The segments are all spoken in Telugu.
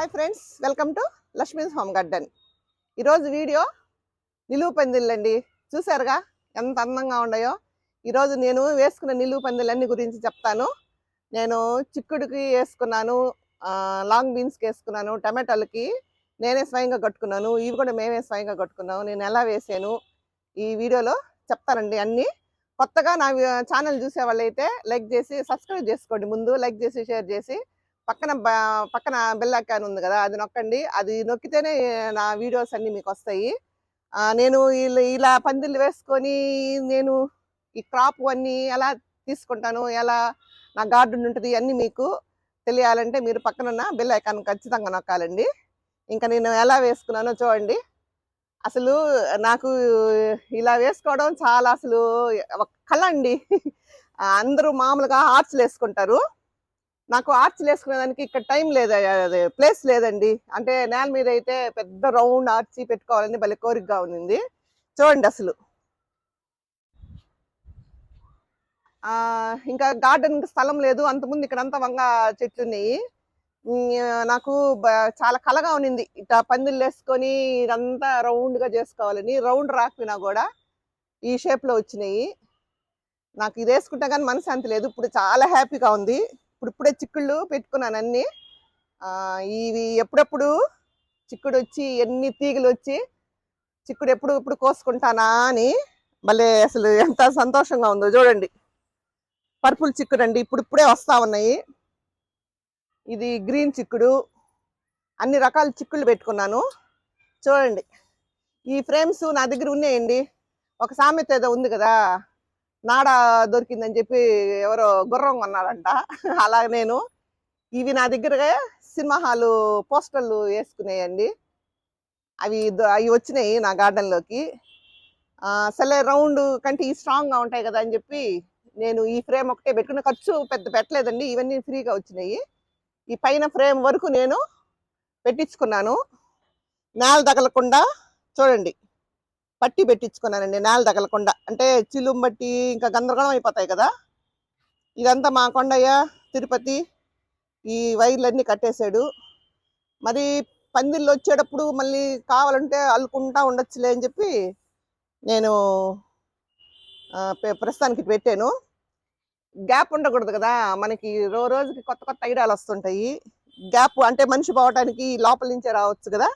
Hi friends welcome to Lakshmi's home garden ఈరోజు వీడియో నిలువు పందిళ్ళండి. చూసారుగా? ఎంత అందంగా ఉన్నాయో. ఈరోజు నేను వేసుకున్న నిలువు పందిళ్ళన్ని గురించి చెప్తాను. నేను చిక్కుడుకి వేసుకున్నాను లాంగ్ బీన్స్కి వేసుకున్నాను టమాటాలకి నేనే స్వయంగా కట్టుకున్నాను ఇవి కూడా మేమే స్వయంగా కట్టుకున్నాము నేను ఎలా వేసాను ఈ వీడియోలో చెప్తానండి అన్నీ. కొత్తగా నా ఛానల్ చూసే వాళ్ళైతే లైక్ చేసి సబ్స్క్రైబ్ చేసుకోండి ముందు లైక్ చేసి షేర్ చేసి పక్కన పక్కన బెల్ ఐకాన్ ఉంది కదా అది నొక్కండి. అది నొక్కితేనే నా వీడియోస్ అన్నీ మీకు వస్తాయి. నేను ఇలా ఇలా పందిళ్ళు వేసుకొని నేను ఈ క్రాప్ అన్నీ ఎలా తీసుకుంటాను ఎలా నా గార్డెన్ ఉంటుంది అన్నీ మీకు తెలియాలంటే మీరు పక్కనున్న బెల్ ఐకాన్ ఖచ్చితంగా నొక్కాలండి. ఇంకా నేను ఎలా వేసుకున్నానో చూడండి. అసలు నాకు ఇలా వేసుకోవడం చాలా అసలు ఒక కళ అండి. అందరూ మామూలుగా ఆర్ట్స్లు వేసుకుంటారు. నాకు ఆర్చ్ వేసుకునేదానికి ఇక్కడ టైం లేదు అది ప్లేస్ లేదండి. అంటే నేల మీద అయితే పెద్ద రౌండ్ ఆర్చి పెట్టుకోవాలని భలే కోరికగా ఉంది చూడండి అసలు. ఇంకా గార్డెన్ స్థలం లేదు. అంతకుముందు ఇక్కడంతా వంగ చెట్లు ఉన్నాయి. నాకు చాలా కలగా ఉన్నింది. ఇట్లా పందిళ్ళు వేసుకొని ఇదంతా రౌండ్గా చేసుకోవాలని. రౌండ్ రాకపోయినా కూడా ఈ షేప్లో వచ్చినాయి. నాకు ఇది వేసుకుంటా కానీ మనశాంతి లేదు. ఇప్పుడు చాలా హ్యాపీగా ఉంది. ఇప్పుడు ఇప్పుడే చిక్కుళ్ళు పెట్టుకున్నాను అన్ని. ఇవి ఎప్పుడెప్పుడు చిక్కుడు వచ్చి ఎన్ని తీగలు వచ్చి చిక్కుడు ఎప్పుడు ఇప్పుడు కోసుకుంటానా అని భలే అసలు ఎంత సంతోషంగా ఉందో చూడండి. పర్పుల్ చిక్కుడు అండి ఇప్పుడు ఇప్పుడే వస్తా ఉన్నాయి. ఇది గ్రీన్ చిక్కుడు. అన్ని రకాల చిక్కుళ్ళు పెట్టుకున్నాను. చూడండి. ఈ ఫ్రేమ్స్ నా దగ్గర ఉన్నాయండి. ఒక సామెత ఏదో ఉంది కదా? నాడ దొరికిందని చెప్పి ఎవరో గుర్రం కొన్నాడంట అలా నేను ఇవి నా దగ్గర సినిమా హాలు పోస్టర్లు వేసుకునేయండి. అవి అవి వచ్చినాయి నా గార్డెన్లోకి. సరే రౌండ్ కంటే ఈ స్ట్రాంగ్గా ఉంటాయి కదా అని చెప్పి నేను ఈ ఫ్రేమ్ ఒకటే పెట్టుకున్న. ఖర్చు పెద్ద పెట్టలేదండి ఇవన్నీ ఫ్రీగా వచ్చినాయి. ఈ పైన ఫ్రేమ్ వరకు నేను పెట్టించుకున్నాను. నేల తగలకుండా చూడండి. పట్టి పెట్టించుకున్నానండి నేల తగలకుండా. అంటే చిలుం బట్టి ఇంకా గందరగోళం అయిపోతాయి కదా? ఇదంతా మా కొండయ్య తిరుపతి ఈ వైర్లన్నీ కట్టేశాడు. మరి పందిళ్ళు వచ్చేటప్పుడు మళ్ళీ కావాలంటే అల్లుకుంటా ఉండొచ్చులే అని చెప్పి నేను ప్రస్తుతానికి పెట్టాను. గ్యాప్ ఉండకూడదు కదా? మనకి రో రోజుకి కొత్త కొత్త ఐడియాలు వస్తుంటాయి. గ్యాప్ అంటే మనిషి పోవటానికి లోపల నుంచే రావచ్చు కదా?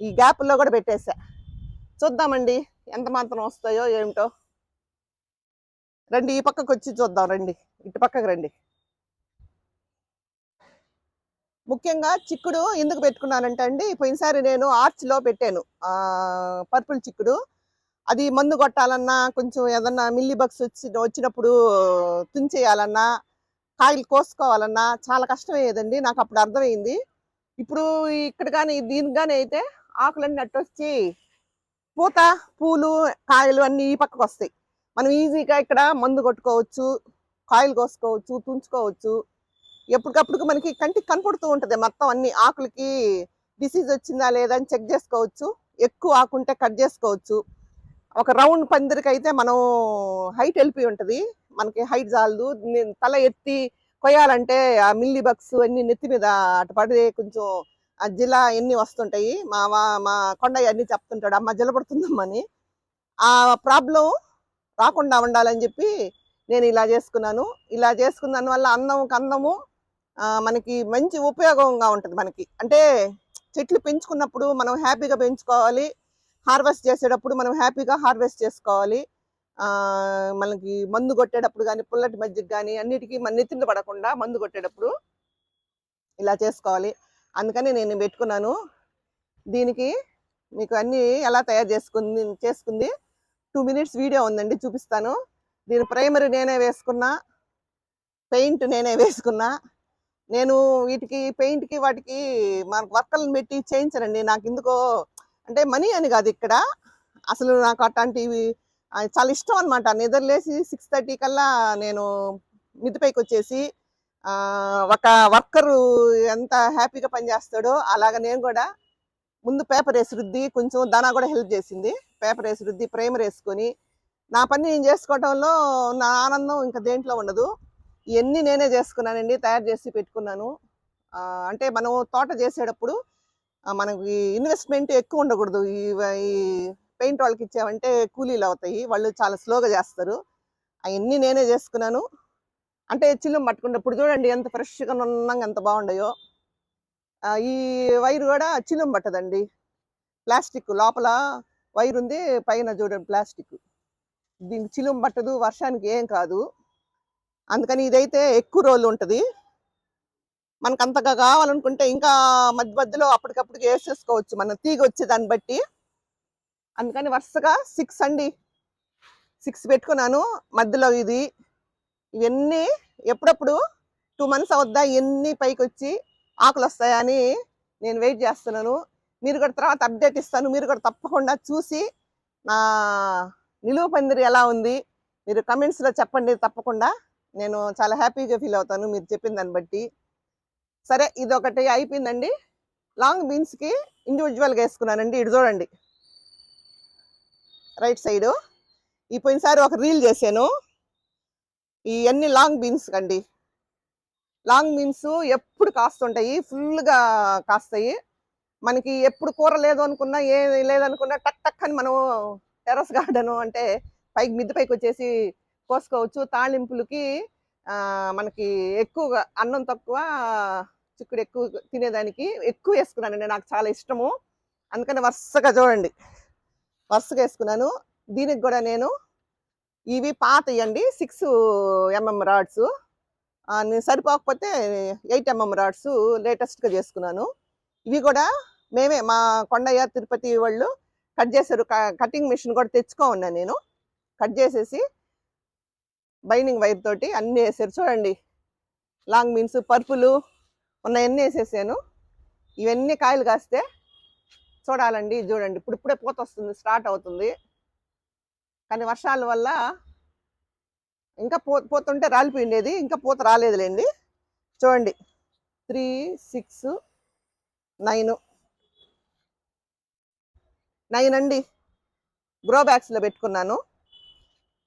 ఈ గ్యాప్లో కూడా పెట్టేశా. చూద్దామండి. ఎంత మాత్రం వస్తాయో ఏమిటో. రండి ఈ పక్కకు వచ్చి చూద్దాం రండి. ఇటు పక్కకు రండి. ముఖ్యంగా చిక్కుడు ఎందుకు పెట్టుకున్నానంటే అండి పోయినసారి నేను ఆర్చ్లో పెట్టాను. పర్పుల్ చిక్కుడు. అది మందు కొట్టాలన్నా కొంచెం ఏదన్నా మిల్లీ బగ్స్ వచ్చి వచ్చినప్పుడు తుంచేయాలన్నా కాయలు కోసుకోవాలన్నా చాలా కష్టమయ్యేదండి. నాకు అప్పుడు అర్థమైంది. ఇప్పుడు ఇక్కడ కానీ దీనికి కానీ అయితే ఆకులన్నీ అట్టొచ్చి పూత పూలు కాయలు అన్నీ ఈ పక్కకు వస్తాయి. మనం ఈజీగా ఇక్కడ మందు కొట్టుకోవచ్చు కాయలు కోసుకోవచ్చు తుంచుకోవచ్చు. ఎప్పటికప్పుడు మనకి కంటికి కనపడుతూ ఉంటుంది. మొత్తం అన్ని ఆకులకి డిసీజ్ వచ్చిందా లేదా అని చెక్ చేసుకోవచ్చు. ఎక్కువ ఆకుంటే కట్ చేసుకోవచ్చు. ఒక రౌండ్ పందిరికి అయితే మనం హైట్ వెళ్ళిపోయి ఉంటుంది. మనకి హైట్ చాలదు. నేను తల ఎత్తి కొయ్యాలంటే ఆ మిల్లీ బగ్స్ అన్ని నెత్తి మీద అటు పడితే కొంచెం జిలా ఎన్ని వస్తుంటాయి? మా వా- మా కొండయ్య అన్ని చెప్తుంటాడు. అమ్మ జిల పడుతుందమ్మని. ఆ ప్రాబ్లం రాకుండా ఉండాలని చెప్పి నేను ఇలా చేసుకున్నాను. ఇలా చేసుకున్న వల్ల అన్నం కందము మనకి మంచి ఉపయోగంగా ఉంటుంది మనకి. అంటే చెట్లు పెంచుకున్నప్పుడు మనం హ్యాపీగా పెంచుకోవాలి. హార్వెస్ట్ చేసేటప్పుడు మనం హ్యాపీగా హార్వెస్ట్ చేసుకోవాలి. మనకి మందు కొట్టేటప్పుడు కానీ పుల్లటి మజ్జిగ కానీ అన్నిటికీ మన నెత్తిన పడకుండా మందు కొట్టేటప్పుడు ఇలా చేసుకోవాలి. అందుకని నేను పెట్టుకున్నాను. దీనికి మీకు అన్నీ ఎలా తయారు చేసుకుంది చేసుకుంది? టూ మినిట్స్ వీడియో ఉందండి చూపిస్తాను. దీని ప్రైమరీ నేనే వేసుకున్నా పెయింట్ నేనే వేసుకున్నా. నేను వీటికి పెయింట్కి వాటికి మనకు వర్కర్లను పెట్టి చేయించనండి నాకు ఎందుకో అంటే మనీ అని కాదు ఇక్కడ. అసలు నాకు అట్లాంటివి చాలా ఇష్టం అనమాట నిద్రలేసి సిక్స్ థర్టీ కల్లా నేను మిద్దిపైకి వచ్చేసి ఒక వర్కరు ఎంత హ్యాపీగా పనిచేస్తాడో అలాగ నేను కూడా ముందు పేపర్ వేసి రుద్ది కొంచెం దానా కూడా హెల్ప్ చేసింది. పేపర్ వేసి రుద్ది ప్రేమర్ వేసుకొని నా పని నేను చేసుకోవటంలో నా ఆనందం ఇంకా దేంట్లో ఉండదు. ఇవన్నీ నేనే చేసుకున్నానండి తయారు చేసి పెట్టుకున్నాను. అంటే మనం తోట చేసేటప్పుడు మనకి ఇన్వెస్ట్మెంట్ ఎక్కువ ఉండకూడదు. ఈ పెయింట్ వాళ్ళకి ఇచ్చామంటే కూలీలు అవుతాయి వాళ్ళు చాలా స్లోగా చేస్తారు. అవన్నీ నేనే చేసుకున్నాను. అంటే చిల్లం పట్టుకుంటే ఇప్పుడు చూడండి ఎంత ఫ్రెష్గా నున్నంగా ఎంత బాగుండాయో. ఈ వైర్ కూడా చిల్లం పట్టదండి. ప్లాస్టిక్ లోపల వైర్ ఉంది పైన చూడండి ప్లాస్టిక్. దీనికి చిలుం పట్టదు వర్షానికి ఏం కాదు. అందుకని ఇదైతే ఎక్కువ రోజులు ఉంటుంది. మనకు అంతగా కావాలనుకుంటే ఇంకా మధ్య మధ్యలో అప్పటికప్పటికి వేసేసుకోవచ్చు. మనం తీగ వచ్చే దాన్ని బట్టి. అందుకని వరుసగా సిక్స్ అండి. సిక్స్ పెట్టుకున్నాను. మధ్యలో ఇది ఇవన్నీ ఎప్పుడప్పుడు టూ మంత్స్ అవుద్దా ఇవన్నీ పైకి వచ్చి ఆకులు వస్తాయని నేను వెయిట్ చేస్తున్నాను. మీరు కూడా తర్వాత అప్డేట్ ఇస్తాను. మీరు కూడా తప్పకుండా చూసి నా నిలువ పందిరి ఎలా ఉంది మీరు కమెంట్స్లో చెప్పండి. తప్పకుండా నేను చాలా హ్యాపీగా ఫీల్ అవుతాను మీరు చెప్పిన దాన్ని బట్టి. సరే ఇది ఒకటి అయిపోయిందండి. లాంగ్ బీన్స్కి ఇండివిజువల్గా వేసుకున్నానండి. ఇటు చూడండి. Right side. ఈ పోయినసారి ఒక రీల్ చేశాను. ఇవన్నీ లాంగ్ బీన్స్ కండి. లాంగ్ బీన్స్ ఎప్పుడు కాస్తుంటాయి ఫుల్గా కాస్తాయి. మనకి ఎప్పుడు కూర లేదు అనుకున్నా ఏ లేదనుకున్నా టక్ టక్ అని మనం టెర్రస్ గార్డెన్ అంటే పైకి మిద్దె పైకి వచ్చేసి కోసుకోవచ్చు. తాళింపులకి మనకి ఎక్కువగా అన్నం తక్కువ చిక్కుడు ఎక్కువ తినేదానికి ఎక్కువ వేసుకున్నానండి. నాకు చాలా ఇష్టము. అందుకని వరుసగా చూడండి. వరుసగా వేసుకున్నాను. దీనికి కూడా నేను ఇవి పాత సిక్స్ ఎంఎం రాడ్స్ నేను సరిపోకపోతే ఎయిట్ ఎంఎం రాడ్స్ లేటెస్ట్గా చేసుకున్నాను. ఇవి కూడా మేమే మా కొండయ్య తిరుపతి వాళ్ళు కట్ చేశారు. కటింగ్ మిషన్ కూడా తెచ్చుకో ఉన్నాను నేను. కట్ చేసేసి బైనింగ్ వైర్ తోటి అన్నీ వేసారు. చూడండి. లాంగ్ మీన్స్ పర్పులు ఉన్నాయన్నీ వేసేసాను. ఇవన్నీ కాయలు కాస్తే చూడాలండి. చూడండి. ఇప్పుడు ఇప్పుడే పూత వస్తుంది స్టార్ట్ అవుతుంది. కానీ వర్షాల వల్ల ఇంకా పో పోతుంటే రాలిపోయిండేది ఇంకా పూత రాలేదులేండి. చూడండి. Three six nine. నైన్ అండి. గ్రో బ్యాగ్స్లో పెట్టుకున్నాను.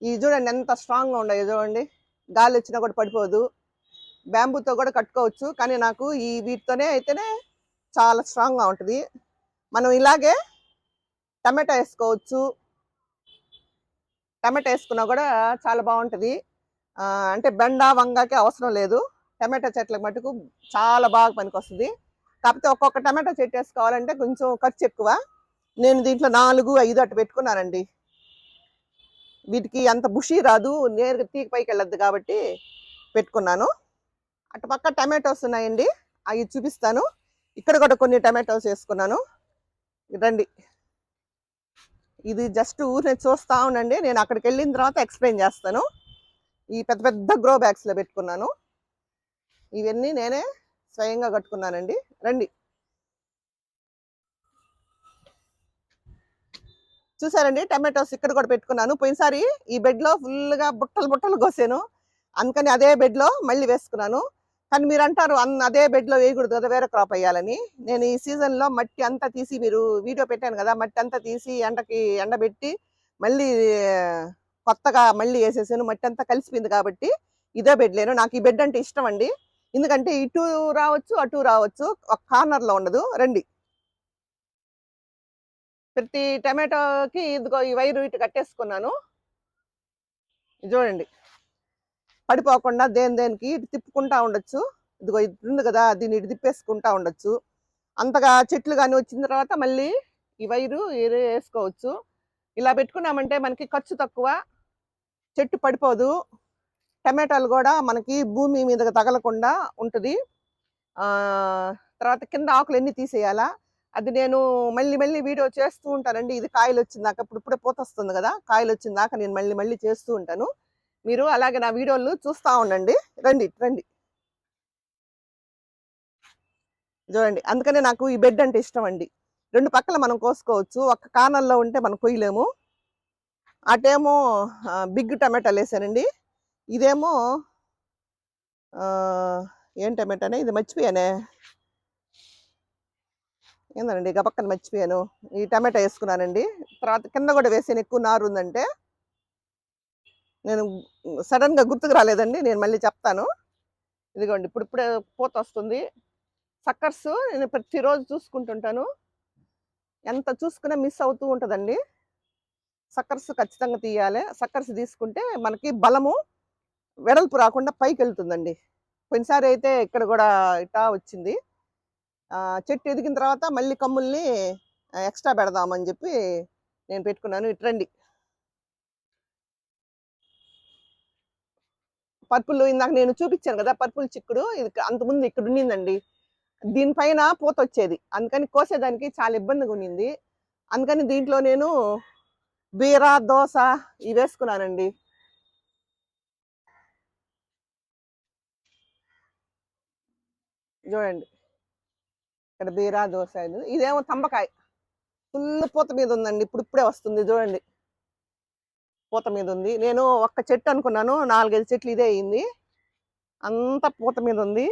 ఇవి చూడండి ఎంత స్ట్రాంగ్గా ఉన్నాయో చూడండి. గాలి వచ్చినా కూడా పడిపోదు. బ్యాంబూతో కూడా కట్టుకోవచ్చు కానీ నాకు ఈ వీటితోనే అయితేనే చాలా స్ట్రాంగ్గా ఉంటుంది. మనం ఇలాగే టమాటా వేసుకోవచ్చు. టమాటా వేసుకున్నా కూడా చాలా బాగుంటుంది. అంటే బెండ వంగకి అవసరం లేదు. టమాటా చెట్లకు మటుకు చాలా బాగా పనికొస్తుంది. కాకపోతే ఒక్కొక్క టమాటా చెట్టు వేసుకోవాలంటే కొంచెం ఖర్చు ఎక్కువ. నేను దీంట్లో నాలుగు ఐదు అటు పెట్టుకున్నానండి. వీటికి అంత బుషి రాదు. నేరుగా తీగ పైకి వెళ్ళద్దు కాబట్టి పెట్టుకున్నాను. అటు పక్క టమాటోస్ ఉన్నాయండి. అవి చూపిస్తాను. ఇక్కడ కూడా కొన్ని టమాటోస్ వేసుకున్నాను. రండి. ఇది జస్ట్ ఊరిని చూస్తా ఉండండి. నేను అక్కడికి వెళ్ళిన తర్వాత ఎక్స్ప్లెయిన్ చేస్తాను. ఈ పెద్ద పెద్ద గ్రో బ్యాగ్స్లో పెట్టుకున్నాను. ఇవన్నీ నేనే స్వయంగా కట్టుకున్నానండి. రండి. చూసారండి? టమాటోస్ ఇక్కడ కూడా పెట్టుకున్నాను. పోయినసారి ఈ బెడ్లో ఫుల్గా బుట్టలు బుట్టలు కోసాను. అందుకని అదే బెడ్లో మళ్ళీ వేసుకున్నాను. కానీ మీరు అంటారు అన్- అదే బెడ్లో వేయకూడదు కదా వేరే క్రాప్ వేయాలని. నేను ఈ సీజన్లో మట్టి అంతా తీసి మీరు వీడియో పెట్టాను కదా మట్టి అంతా తీసి ఎండకి ఎండబెట్టి మళ్ళీ కొత్తగా మళ్ళీ వేసేసాను. మట్టి అంతా కలిసిపోయింది కాబట్టి ఇదే బెడ్ లేను. నాకు ఈ బెడ్ అంటే ఇష్టం అండి. ఎందుకంటే ఇటు రావచ్చు అటు రావచ్చు ఒక కార్నర్లో ఉండదు రండి. ప్రతి టమాటోకి ఇదిగో ఈ వైరు ఇటు కట్టేసుకున్నాను. చూడండి. పడిపోకుండా దేని దేనికి ఇటు తిప్పుకుంటా ఉండొచ్చు. ఇదిగో ఇది ఉంది కదా దీన్ని ఇటు తిప్పేసుకుంటా ఉండొచ్చు. అంతగా చెట్లు కానీ వచ్చిన తర్వాత మళ్ళీ ఈ వైరు వేసుకోవచ్చు. ఇలా పెట్టుకున్నామంటే మనకి ఖర్చు తక్కువ చెట్టు పడిపోదు. టమాటాలు కూడా మనకి భూమి మీద తగలకుండా ఉంటుంది. ఆ, తర్వాత కింద ఆకులు ఎన్ని తీసేయాలా? అది నేను మళ్ళీ మళ్ళీ వీడియో చేస్తూ ఉంటానండి. ఇది కాయలు వచ్చిందాక ఇప్పుడు ఇప్పుడే పూత వస్తుంది కదా కాయలు వచ్చిందాక నేను మళ్ళీ మళ్ళీ చేస్తూ ఉంటాను. మీరు అలాగే నా వీడియోలు చూస్తూ ఉండండి. రండి రండి. చూడండి అందుకనే నాకు ఈ బెడ్ అంటే ఇష్టం అండి రెండు పక్కల మనం కోసుకోవచ్చు. ఒక కార్నర్లో ఉంటే మనం కొయ్యలేము. అటేమో బిగ్ టమాటాలు వేసానండి. ఇదేమో ఏం టమాటానే? ఇది మర్చిపోయానే? ఏందండి గబక్కన మర్చిపోయాను. ఈ టమాటా వేసుకున్నానండి. తర్వాత కింద కూడా వేసాను. ఎక్కువ నారు ఉందంటే నేను సడన్గా గుర్తుకు రాలేదండి నేను మళ్ళీ చెప్తాను. ఇదిగోండి ఇప్పుడు ఇప్పుడే పూత వస్తుంది. సక్కర్స్ నేను ప్రతిరోజు చూసుకుంటుంటాను. ఎంత చూసుకున్నా మిస్ అవుతూ ఉంటుందండి. సక్కర్స్ ఖచ్చితంగా తీయాలి. సక్కర్స్ తీసుకుంటే మనకి బలము వెడల్పు రాకుండా పైకి వెళ్తుందండి. కొన్నిసారి అయితే ఇక్కడ కూడా ఇట్టా వచ్చింది. చెట్టు ఎదిగిన తర్వాత మళ్ళీ కమ్ముల్ని ఎక్స్ట్రా పెడదామని చెప్పి నేను పెట్టుకున్నాను. ఇట్రండి పర్పుల్ ఇందాక నేను చూపించాను కదా పర్పుల్ చిక్కుడు ఇది అంతకుముందు ఇక్కడ ఉండిందండి దీనిపైన పూత వచ్చేది. అందుకని కోసేదానికి చాలా ఇబ్బందిగా ఉండింది అందుకని దీంట్లో నేను బీర దోశ ఇవి వేసుకున్నానండి. చూడండి. ఇక్కడ బీరా దోశ ఇదేమో తంబకాయ. ఫుల్ పూత మీద ఉందండి. ఇప్పుడు ఇప్పుడే వస్తుంది. చూడండి. పూత మీద ఉంది నేను ఒక్క చెట్టు అనుకున్నాను నాలుగైదు చెట్లు ఇదే అయింది. అంత పూత మీద ఉంది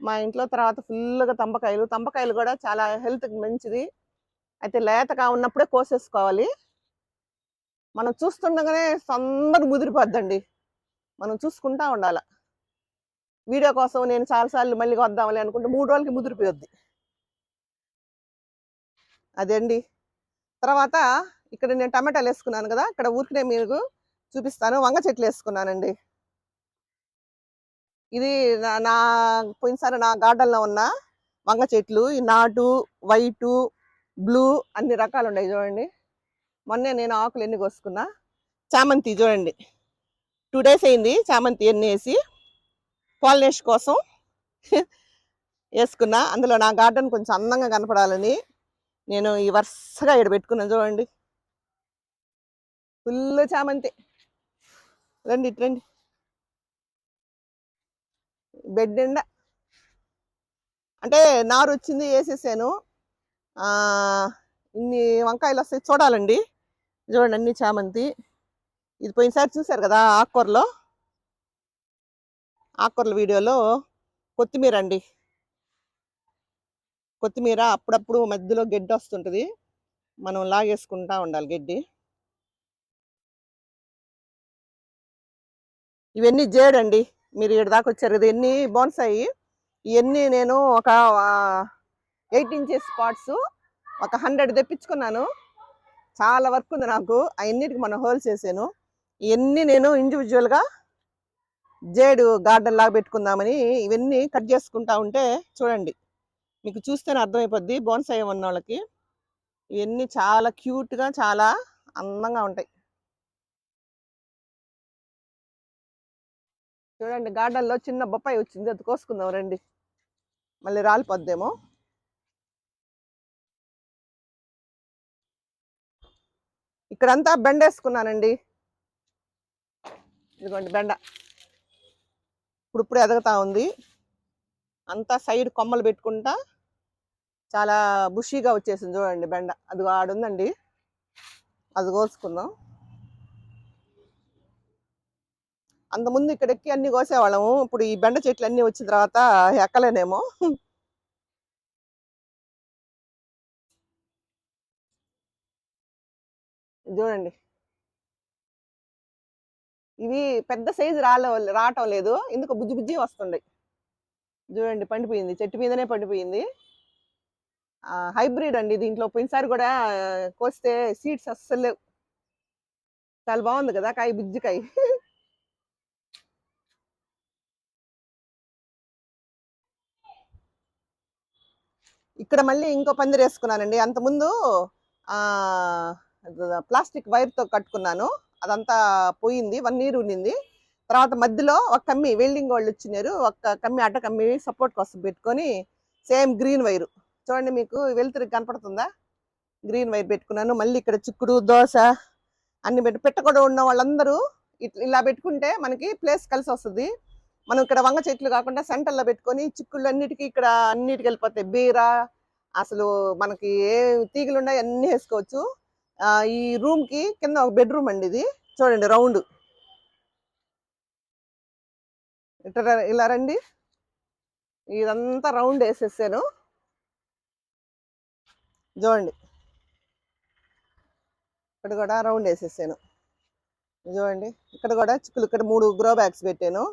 మా ఇంట్లో తర్వాత ఫుల్గా తంబకాయలు తంబకాయలు కూడా చాలా హెల్త్కి మంచిది. అయితే లేతగా ఉన్నప్పుడే కోసేసుకోవాలి. మనం చూస్తుండగానే తొందరగా ముదిరిపోద్దండి. మనం చూసుకుంటా ఉండాలి. వీడియో కోసం నేను చాలాసార్లు మళ్ళీ వద్దామని అనుకుంటే మూడు రోజులకి ముదిరిపోద్ది అదండి? తర్వాత ఇక్కడ నేను టమాటాలు వేసుకున్నాను కదా ఇక్కడ ఊరికనే మీకు చూపిస్తాను. వంగ చెట్లు వేసుకున్నానండి. ఇది నా- నా పోయినసారి నా గార్డెన్లో ఉన్న వంగ చెట్లు ఈ నాటు వైటు బ్లూ అన్ని రకాలు ఉన్నాయి చూడండి. మొన్నే నేను ఆకులు ఎన్ని కోసుకున్నా చామంతి చూడండి. టూ డేస్ అయింది చామంతి ఎన్ని వేసి పాలినేష్ కోసం వేసుకున్నా. అందులో నా గార్డెన్ కొంచెం అందంగా కనపడాలని నేను ఈ వరుసగా ఇక్కడ పెట్టుకున్నాను చూడండి. ఫుల్ చామంతి రండి ఇట్రండి బెడ్ ఎండ అంటే నారు వచ్చింది వేసేసాను. ఇన్ని వంకాయలు వస్తాయి చూడాలండి. చూడండి అన్ని చామంతి ఇది పోయినసారి చూశారు కదా ఆకుకూరలో? ఆకుకూరల వీడియోలో కొత్తిమీర అండి. కొత్తిమీర అప్పుడప్పుడు మధ్యలో గడ్డి వస్తుంటుంది. మనం లాగేసుకుంటా ఉండాలి గడ్డి. ఇవన్నీ జేడండి. మీరు ఇక్కడ దాకా వచ్చారు కదా ఎన్ని బోన్సాయి? ఇవన్నీ నేను ఒక ఎయిట్ ఇంచెస్ స్పాట్స్ ఒక హండ్రెడ్ తెప్పించుకున్నాను. చాలా వర్క్ ఉంది నాకు. అవన్నిటికి మనం హోల్ చేశాను ఇవన్నీ నేను ఇండివిజువల్గా జేడు గార్డెన్ లాగా పెట్టుకుందామని ఇవన్నీ కట్ చేసుకుంటా ఉంటే చూడండి మీకు చూస్తేనే అర్థమైపోద్ది బోన్సాయి ఉన్న వాళ్ళకి ఇవన్నీ చాలా క్యూట్గా చాలా అందంగా ఉంటాయి. చూడండి గార్డెన్లో చిన్న బొప్పాయి వచ్చింది అది కోసుకుందాం రండి. మళ్ళీ రాలిపోద్దేమో. ఇక్కడంతా బెండ వేసుకున్నానండి. ఇదిగోండి బెండ. ఇప్పుడు ఇప్పుడు ఎదగతా ఉంది. అంతా సైడ్ కొమ్మలు పెట్టుకుంటా చాలా బుషీగా వచ్చేసింది చూడండి బెండ. అది ఆడుందండి. అది కోసుకుందాం. అంతకుముందు ఇక్కడ ఎక్కి అన్ని కోసేవాళ్ళము. ఇప్పుడు ఈ బెండ చెట్లు అన్ని వచ్చిన తర్వాత ఎక్కలేనేమో. చూడండి. ఇవి పెద్ద సైజు రాలే రావటం లేదు. ఎందుకు బుజ్జి బుజ్జి వస్తుండే చూడండి పండిపోయింది. చెట్టు మీదనే పండిపోయింది. హైబ్రిడ్ అండి దీంట్లో. పోయినసారి కూడా కోస్తే సీడ్స్ అస్సలు లేవు. చాలా బాగుంది కదా కాయ బుజ్జి కాయ ఇక్కడ మళ్ళీ ఇంకో పందిరి వేసుకున్నానండి. అంతకుముందు ప్లాస్టిక్ వైర్తో కట్టుకున్నాను. అదంతా పోయింది వన్ ఇయర్ ఉండింది తర్వాత మధ్యలో ఒక కమ్మి వెల్డింగ్ వాళ్ళు వచ్చినారు. ఒక కమ్మి అడ్డ కమ్మి సపోర్ట్ కోసం పెట్టుకొని సేమ్ గ్రీన్ వైరు. చూడండి మీకు వెలుతురికి కనపడుతుందా? గ్రీన్ వైర్ పెట్టుకున్నాను. మళ్ళీ ఇక్కడ చిక్కుడు దోశ అన్ని పెట్టి పెట్టకుండా ఉన్న వాళ్ళందరూ ఇట్లా ఇలా పెట్టుకుంటే మనకి ప్లేస్ కలిసి వస్తుంది. మనం ఇక్కడ వంగ చెట్లు కాకుండా సెంటర్లో పెట్టుకొని చిక్కుళ్ళు అన్నిటికీ ఇక్కడ అన్నిటికి వెళ్ళిపోతాయి బీర అసలు మనకి ఏ తీగలు ఉన్నాయి అన్నీ వేసుకోవచ్చు. ఈ రూమ్కి కింద ఒక బెడ్రూమ్ అండి ఇది. చూడండి రౌండ్. ఇట్లా ఇలా రండి. ఇదంతా రౌండ్ వేసేసాను. చూడండి. ఇక్కడ కూడా రౌండ్ వేసేసాను. చూడండి. ఇక్కడ కూడా చిక్కులు ఇక్కడ మూడు గ్రో బ్యాగ్స్ పెట్టాను.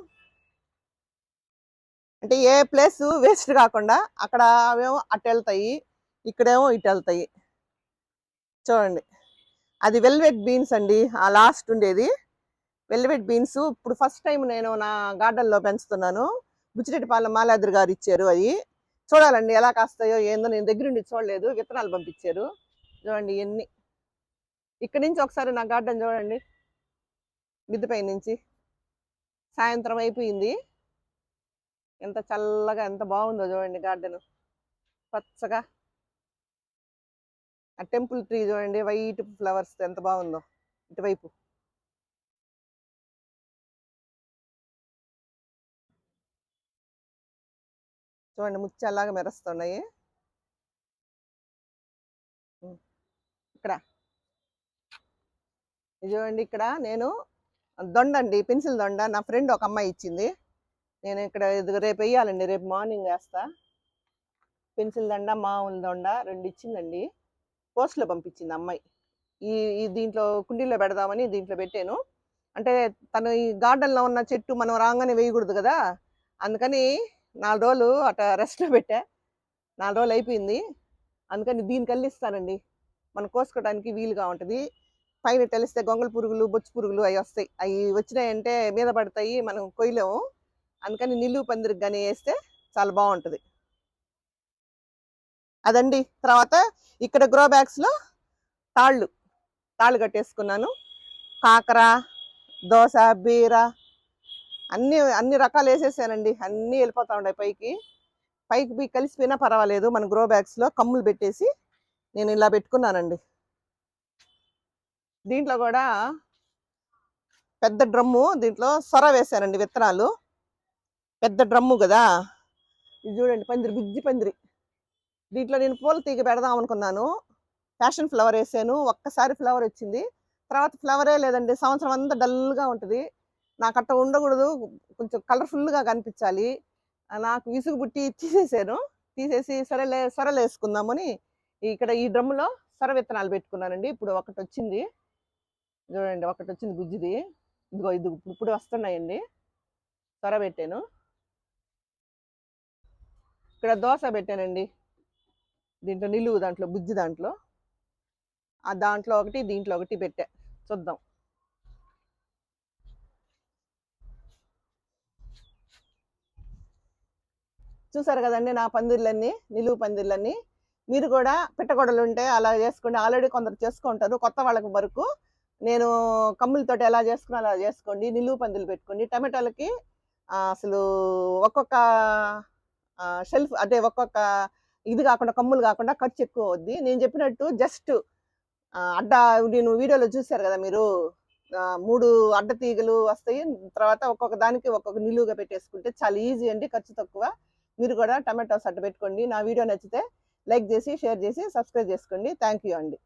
అంటే ఏ ప్లేస్ వేస్ట్ కాకుండా అక్కడ అవేమో అటు వెళ్తాయి ఇక్కడేమో ఇటు వెళ్తాయి. చూడండి. అది వెల్వెట్ బీన్స్ అండి ఆ లాస్ట్ ఉండేది. వెల్వెట్ బీన్స్ ఇప్పుడు ఫస్ట్ టైం నేను నా గార్డెన్లో పెంచుతున్నాను. బుచ్చిరెడ్డిపాలెం మాలాద్రి గారు ఇచ్చారు అవి చూడాలండి ఎలా కాస్తాయో ఏందో నేను దగ్గరుండి చూడలేదు విత్తనాలు పంపించారు. చూడండి ఎన్ని. ఇక్కడి నుంచి ఒకసారి నా గార్డెన్ చూడండి. మిద్దెపై నుంచి సాయంత్రం అయిపోయింది. ఎంత చల్లగా ఎంత బాగుందో చూడండి గార్డెన్. పచ్చగా. ఆ టెంపుల్ ట్రీ చూడండి వైట్ ఫ్లవర్స్ ఎంత బాగుందో. ఇటువైపు. చూడండి ముత్యాలాగా మెరుస్తున్నాయి. ఇక్కడ. చూడండి ఇక్కడ నేను దొండ అండి పెన్సిల్ దొండ నా ఫ్రెండ్ ఒక అమ్మాయి ఇచ్చింది. నేను ఇక్కడ ఇది రేపు వేయాలండి. రేపు మార్నింగ్ వేస్తా. పెన్సిల్ దండ మా దొండ రెండు ఇచ్చిందండి. పోస్ట్లో పంపించింది అమ్మాయి. ఈ ఈ దీంట్లో కుండీలో పెడదామని దీంట్లో పెట్టాను. అంటే తను ఈ గార్డెన్లో ఉన్న చెట్టు మనం రాగానే వేయకూడదు కదా? అందుకని నాలుగు రోజులు అట రెస్ట్లో పెట్టా. నాలుగు రోజులు అయిపోయింది. అందుకని దీనికి వెళ్ళిస్తానండి మనం కోసుకోవడానికి వీలుగా ఉంటుంది. పైన తెలిస్తే గొంగళ పురుగులు బొచ్చు పురుగులు అవి వస్తాయి. అవి వచ్చినాయంటే మీద పడతాయి. మనం కొయ్యలేము. అందుకని నిలువు పందిరికి కానీ వేస్తే చాలా బాగుంటుంది. అదండి. తర్వాత ఇక్కడ గ్రో బ్యాగ్స్లో తాళ్ళు. తాళ్ళు కట్టేసుకున్నాను. కాకర దోశ బీర అన్ని అన్ని రకాలు వేసేసానండి. అన్నీ వెళ్ళిపోతూ ఉన్నాయి పైకి. పైకి పోయి కలిసిపోయినా పర్వాలేదు. మన గ్రో బ్యాగ్స్లో కమ్ములు పెట్టేసి నేను ఇలా పెట్టుకున్నానండి. దీంట్లో కూడా పెద్ద డ్రమ్ము దీంట్లో సొర వేసానండి విత్తనాలు. పెద్ద డ్రమ్ము కదా? ఇది చూడండి పందిరి గుజ్జి పందిరి. దీంట్లో నేను పూల తీగ పెడదాం అనుకున్నాను. ఫ్యాషన్ ఫ్లవర్ వేసాను. ఒక్కసారి ఫ్లవర్ వచ్చింది. తర్వాత ఫ్లవరే లేదండి. సంవత్సరం అంతా డల్గా ఉంటుంది. నాకు అట్ట ఉండకూడదు. కొంచెం కలర్ఫుల్గా కనిపించాలి. నాకు విసుగు పుట్టి తీసేసాను. తీసేసి సరేలే సొరలు వేసుకుందామని ఇక్కడ ఈ డ్రమ్ములో సొర విత్తనాలు పెట్టుకున్నానండి. ఇప్పుడు ఒకటి వచ్చింది. చూడండి ఒకటి వచ్చింది గుజ్జిది. ఇదిగో ఇది ఇప్పుడు ఇప్పుడు వస్తున్నాయండి. సొర పెట్టాను. ఇక్కడ దోశ పెట్టానండి. దీంట్లో నిలువు దాంట్లో బుజ్జి దాంట్లో. ఆ దాంట్లో ఒకటి దీంట్లో ఒకటి పెట్టా. చూద్దాం. చూసారు కదండి నా పందిర్లన్నీ నిలువు పందిర్లన్నీ. మీరు కూడా పిట్టగొడలు ఉంటే అలా చేసుకోండి. ఆల్రెడీ కొందరు చేసుకుంటారు. కొత్త వాళ్ళకి వరకు నేను కమ్ములతోటి ఎలా చేసుకున్నా అలా చేసుకోండి. నిలువు పందులు పెట్టుకోండి. టమాటాలకి అసలు ఒక్కొక్క షెల్ఫ్ అంటే ఒక్కొక్క ఇది కాకుండా కమ్ములు కాకుండా ఖర్చు ఎక్కువ అవుద్ది. నేను చెప్పినట్టు జస్ట్ అడ్డ నేను వీడియోలో చూశారు కదా మీరు? మూడు అడ్డ తీగలు వస్తాయి. తర్వాత ఒక్కొక్క దానికి ఒక్కొక్క నిలువుగా పెట్టేసుకుంటే చాలా ఈజీ అండి ఖర్చు తక్కువ. మీరు కూడా టమాటోస్ అడ్డ పెట్టుకోండి. నా వీడియో నచ్చితే లైక్ చేసి షేర్ చేసి సబ్స్క్రైబ్ చేసుకోండి. థ్యాంక్ యూ అండి.